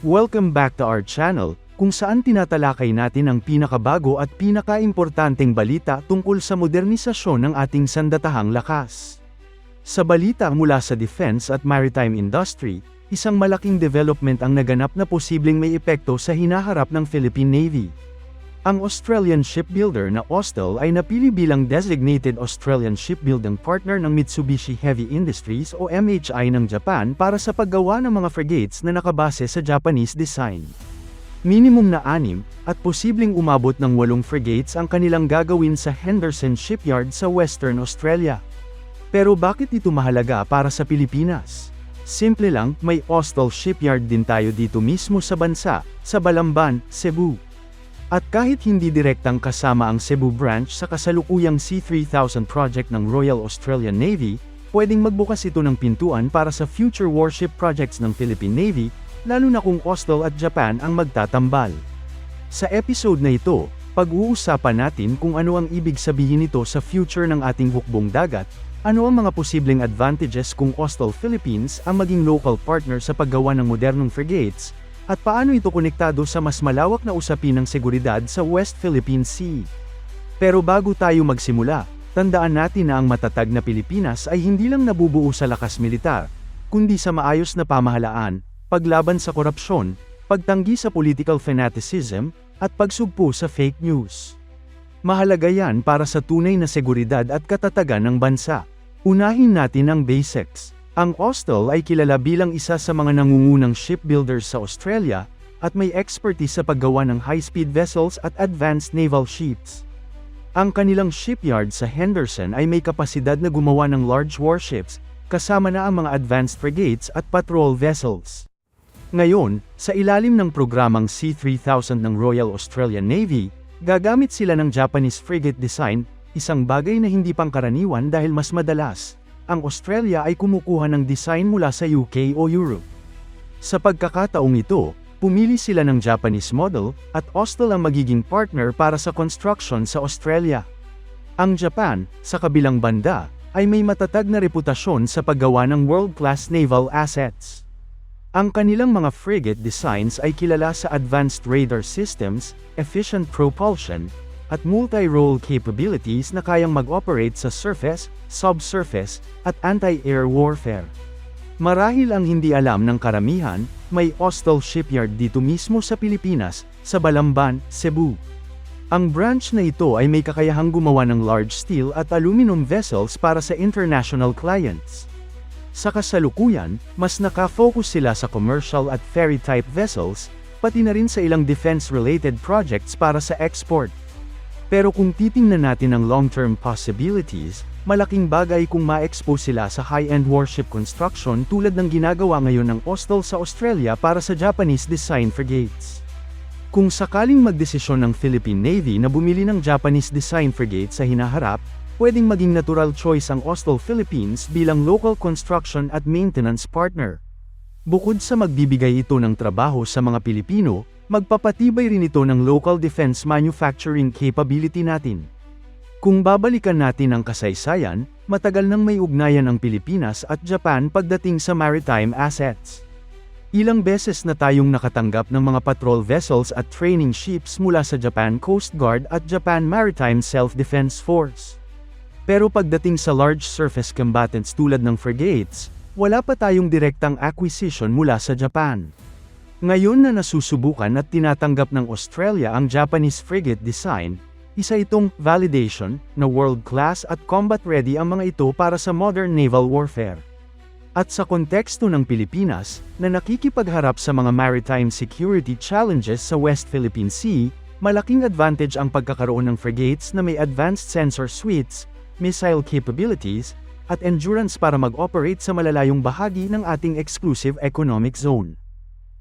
Welcome back to our channel, kung saan tinatalakay natin ang pinakabago at pinakaimportanteng balita tungkol sa modernisasyon ng ating sandatahang lakas. Sa balita mula sa defense at maritime industry, isang malaking development ang naganap na posibleng may epekto sa hinaharap ng Philippine Navy. Ang Australian shipbuilder na Austal ay napili bilang designated Australian shipbuilding partner ng Mitsubishi Heavy Industries o MHI ng Japan para sa paggawa ng mga frigates na nakabase sa Japanese design. Minimum na anim, at posibleng umabot ng walong frigates ang kanilang gagawin sa Henderson Shipyard sa Western Australia. Pero bakit ito mahalaga para sa Pilipinas? Simple lang, may Austal Shipyard din tayo dito mismo sa bansa, sa Balamban, Cebu. At kahit hindi direktang kasama ang Cebu branch sa kasalukuyang C3000 project ng Royal Australian Navy, pwedeng magbukas ito ng pintuan para sa future warship projects ng Philippine Navy, lalo na kung Austal at Japan ang magtatambal. Sa episode na ito, pag-uusapan natin kung ano ang ibig sabihin nito sa future ng ating hukbong dagat, ano ang mga posibleng advantages kung Austal Philippines ang maging local partner sa paggawa ng modernong frigates, at paano ito konektado sa mas malawak na usapin ng seguridad sa West Philippine Sea. Pero bago tayo magsimula, tandaan natin na ang matatag na Pilipinas ay hindi lang nabubuo sa lakas militar, kundi sa maayos na pamahalaan, paglaban sa korupsyon, pagtanggi sa political fanaticism, at pagsugpo sa fake news. Mahalaga yan para sa tunay na seguridad at katatagan ng bansa. Unahin natin ang basics. Ang Austal ay kilala bilang isa sa mga nangungunang shipbuilders sa Australia, at may expertise sa paggawa ng high-speed vessels at advanced naval ships. Ang kanilang shipyard sa Henderson ay may kapasidad na gumawa ng large warships, kasama na ang mga advanced frigates at patrol vessels. Ngayon, sa ilalim ng programang C3000 ng Royal Australian Navy, gagamit sila ng Japanese frigate design, isang bagay na hindi pangkaraniwan dahil mas madalas, ang Australia ay kumukuha ng design mula sa UK o Europe. Sa pagkakataong ito, pumili sila ng Japanese model, at Austal ang magiging partner para sa construction sa Australia. Ang Japan, sa kabilang banda, ay may matatag na reputasyon sa paggawa ng world-class naval assets. Ang kanilang mga frigate designs ay kilala sa advanced radar systems, efficient propulsion, at multi-role capabilities na kayang mag-operate sa surface, subsurface, at anti-air warfare. Marahil ang hindi alam ng karamihan, may Austal Shipyard dito mismo sa Pilipinas, sa Balamban, Cebu. Ang branch na ito ay may kakayahang gumawa ng large steel at aluminum vessels para sa international clients. Sa kasalukuyan, mas nakafocus sila sa commercial at ferry-type vessels, pati na rin sa ilang defense-related projects para sa export. Pero kung titingnan natin ang long-term possibilities, malaking bagay kung ma-expose sila sa high-end warship construction tulad ng ginagawa ngayon ng Austal sa Australia para sa Japanese design frigates. Kung sakaling magdesisyon ng Philippine Navy na bumili ng Japanese design frigate sa hinaharap, pwedeng maging natural choice ang Austal Philippines bilang local construction at maintenance partner. Bukod sa magbibigay ito ng trabaho sa mga Pilipino, magpapatibay rin ito ng local defense manufacturing capability natin. Kung babalikan natin ang kasaysayan, matagal nang may ugnayan ang Pilipinas at Japan pagdating sa maritime assets. Ilang beses na tayong nakatanggap ng mga patrol vessels at training ships mula sa Japan Coast Guard at Japan Maritime Self-Defense Force. Pero pagdating sa large surface combatants tulad ng frigates, wala pa tayong direktang acquisition mula sa Japan. Ngayon na nasusubukan at tinatanggap ng Australia ang Japanese frigate design, isa itong validation na world-class at combat-ready ang mga ito para sa modern naval warfare. At sa konteksto ng Pilipinas, na nakikipagharap sa mga maritime security challenges sa West Philippine Sea, malaking advantage ang pagkakaroon ng frigates na may advanced sensor suites, missile capabilities, at endurance para mag-operate sa malalayong bahagi ng ating exclusive economic zone.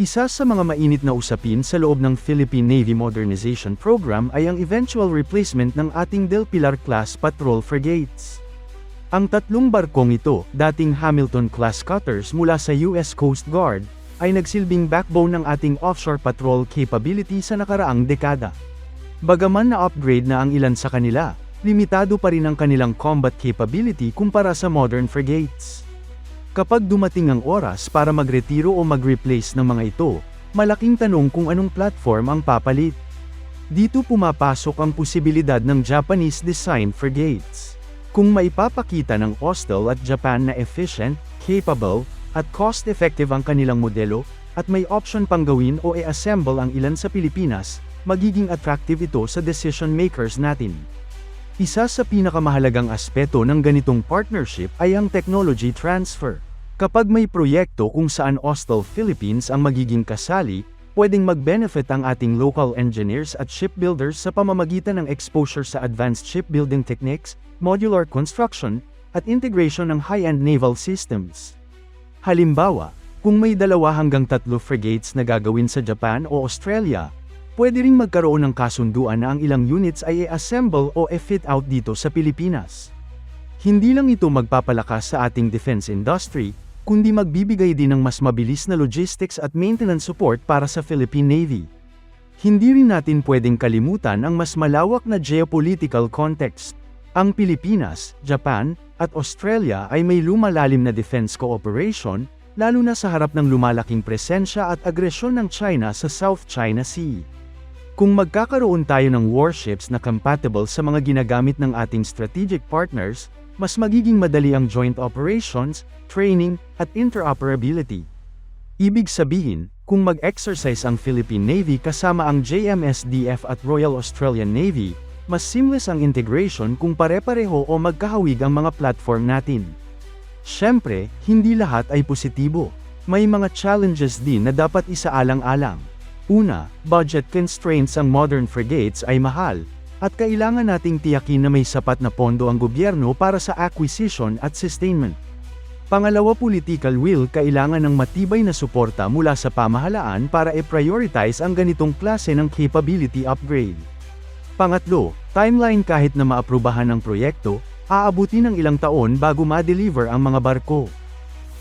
Isa sa mga mainit na usapin sa loob ng Philippine Navy Modernization Program ay ang eventual replacement ng ating Del Pilar-class patrol frigates. Ang tatlong barkong ito, dating Hamilton-class cutters mula sa US Coast Guard, ay nagsilbing backbone ng ating offshore patrol capability sa nakaraang dekada. Bagaman na-upgrade na ang ilan sa kanila, limitado pa rin ang kanilang combat capability kumpara sa modern frigates. Kapag dumating ang oras para magretiro o mag-replace ng mga ito, malaking tanong kung anong platform ang papalit. Dito pumapasok ang posibilidad ng Japanese design frigates. Kung maipapakita ng Austal at Japan na efficient, capable, at cost-effective ang kanilang modelo, at may option pang gawin o e-assemble ang ilan sa Pilipinas, magiging attractive ito sa decision makers natin. Isa sa pinakamahalagang aspeto ng ganitong partnership ay ang technology transfer. Kapag may proyekto kung saan Austal Philippines ang magiging kasali, pwedeng mag-benefit ang ating local engineers at shipbuilders sa pamamagitan ng exposure sa advanced shipbuilding techniques, modular construction, at integration ng high-end naval systems. Halimbawa, kung may dalawa hanggang tatlo frigates na gagawin sa Japan o Australia, pwede ring magkaroon ng kasunduan na ang ilang units ay i-assemble o e-fit out dito sa Pilipinas. Hindi lang ito magpapalakas sa ating defense industry, kundi magbibigay din ng mas mabilis na logistics at maintenance support para sa Philippine Navy. Hindi rin natin pwedeng kalimutan ang mas malawak na geopolitical context. Ang Pilipinas, Japan, at Australia ay may lumalalim na defense cooperation, lalo na sa harap ng lumalaking presensya at agresyon ng China sa South China Sea. Kung magkakaroon tayo ng warships na compatible sa mga ginagamit ng ating strategic partners, mas magiging madali ang joint operations, training, at interoperability. Ibig sabihin, kung mag-exercise ang Philippine Navy kasama ang JMSDF at Royal Australian Navy, mas seamless ang integration kung pare-pareho o magkahawig ang mga platform natin. Siyempre, hindi lahat ay positibo. May mga challenges din na dapat isaalang-alang. Una, budget constraints ang modern frigates ay mahal, at kailangan nating tiyakin na may sapat na pondo ang gobyerno para sa acquisition at sustainment. Pangalawa political will kailangan ng matibay na suporta mula sa pamahalaan para i-prioritize ang ganitong klase ng capability upgrade. Pangatlo, timeline kahit na maaprubahan ng proyekto, aabuti ng ilang taon bago ma-deliver ang mga barko.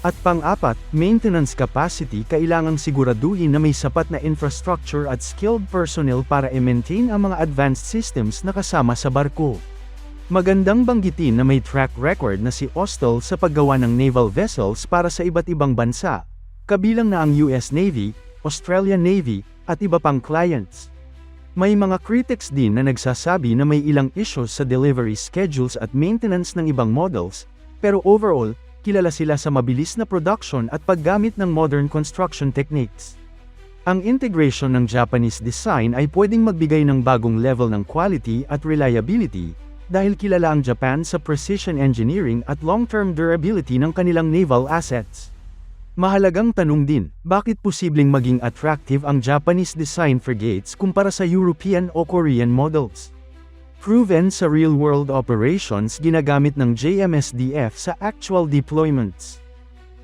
At pang-apat, maintenance capacity kailangang siguraduhin na may sapat na infrastructure at skilled personnel para i-maintain ang mga advanced systems na kasama sa barko. Magandang banggitin na may track record na si Austal sa paggawa ng naval vessels para sa iba't ibang bansa, kabilang na ang US Navy, Australian Navy, at iba pang clients. May mga critics din na nagsasabi na may ilang issues sa delivery schedules at maintenance ng ibang models, pero overall, kilala sila sa mabilis na production at paggamit ng modern construction techniques. Ang integration ng Japanese design ay pwedeng magbigay ng bagong level ng quality at reliability, dahil kilala ang Japan sa precision engineering at long-term durability ng kanilang naval assets. Mahalagang tanong din, bakit posibleng maging attractive ang Japanese design frigates kumpara sa European o Korean models? Proven sa real-world operations ginagamit ng JMSDF sa actual deployments.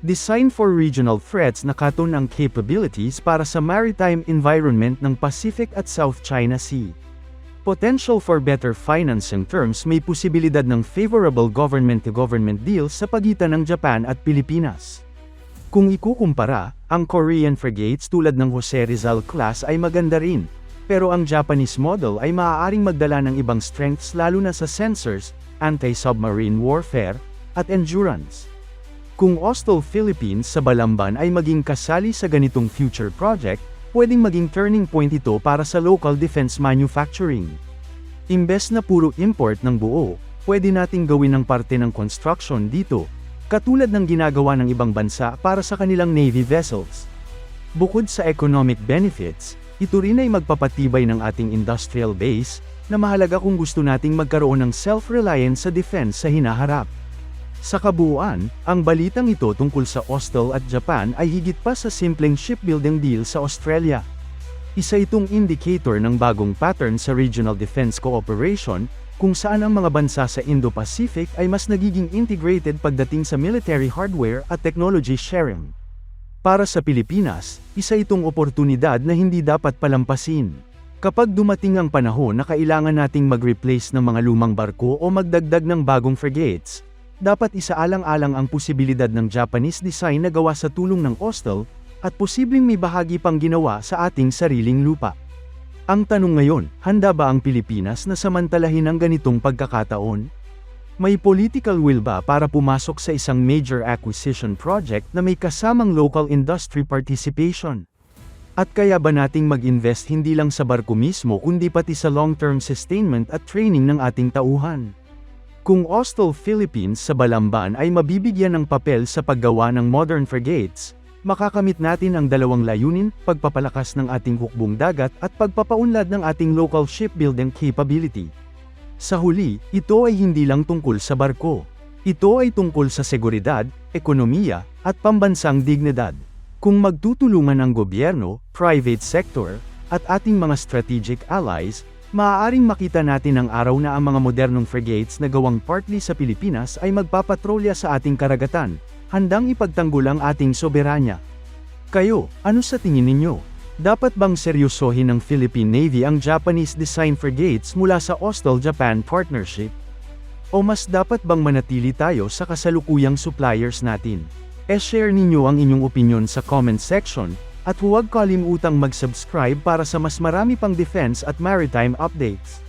Designed for regional threats nakaton ang capabilities para sa maritime environment ng Pacific at South China Sea. Potential for better financing terms may posibilidad ng favorable government-to-government deals sa pagitan ng Japan at Pilipinas. Kung ikukumpara, ang Korean frigates tulad ng Jose Rizal class ay maganda rin, pero ang Japanese model ay maaaring magdala ng ibang strengths lalo na sa sensors, anti-submarine warfare, at endurance. Kung Austal Philippines sa Balamban ay maging kasali sa ganitong future project, pwedeng maging turning point ito para sa local defense manufacturing. Imbes na puro import ng buo, pwede nating gawin ng parte ng construction dito, katulad ng ginagawa ng ibang bansa para sa kanilang Navy vessels. Bukod sa economic benefits, ito rin ay magpapatibay ng ating industrial base, na mahalaga kung gusto nating magkaroon ng self-reliance sa defense sa hinaharap. Sa kabuuan, ang balitang ito tungkol sa Austal at Japan ay higit pa sa simpleng shipbuilding deal sa Australia. Isa itong indicator ng bagong pattern sa regional defense cooperation, kung saan ang mga bansa sa Indo-Pacific ay mas nagiging integrated pagdating sa military hardware at technology sharing. Para sa Pilipinas, isa itong oportunidad na hindi dapat palampasin. Kapag dumating ang panahon na kailangan nating mag-replace ng mga lumang barko o magdagdag ng bagong frigates, dapat isaalang-alang ang posibilidad ng Japanese design na gawa sa tulong ng Austal, at posibleng may bahagi pang ginawa sa ating sariling lupa. Ang tanong ngayon, handa ba ang Pilipinas na samantalahin ang ganitong pagkakataon? May political will ba para pumasok sa isang major acquisition project na may kasamang local industry participation? At kaya ba nating mag-invest hindi lang sa barko mismo kundi pati sa long-term sustainment at training ng ating tauhan? Kung Ostel Philippines sa Balamban ay mabibigyan ng papel sa paggawa ng modern frigates, makakamit natin ang dalawang layunin, pagpapalakas ng ating hukbong dagat at pagpapaunlad ng ating local shipbuilding capability. Sa huli, ito ay hindi lang tungkol sa barko. Ito ay tungkol sa seguridad, ekonomiya, at pambansang dignidad. Kung magtutulungan ang gobyerno, private sector, at ating mga strategic allies, maaaring makita natin ang araw na ang mga modernong frigates na gawang partly sa Pilipinas ay magpapatrolya sa ating karagatan, handang ipagtanggol ang ating soberanya. Kayo, ano sa tingin ninyo? Dapat bang seryosohin ng Philippine Navy ang Japanese design frigates mula sa Austral-Japan Partnership? O mas dapat bang manatili tayo sa kasalukuyang suppliers natin? E-share ninyo ang inyong opinion sa comment section, at huwag kalimutang mag-subscribe para sa mas marami pang defense at maritime updates.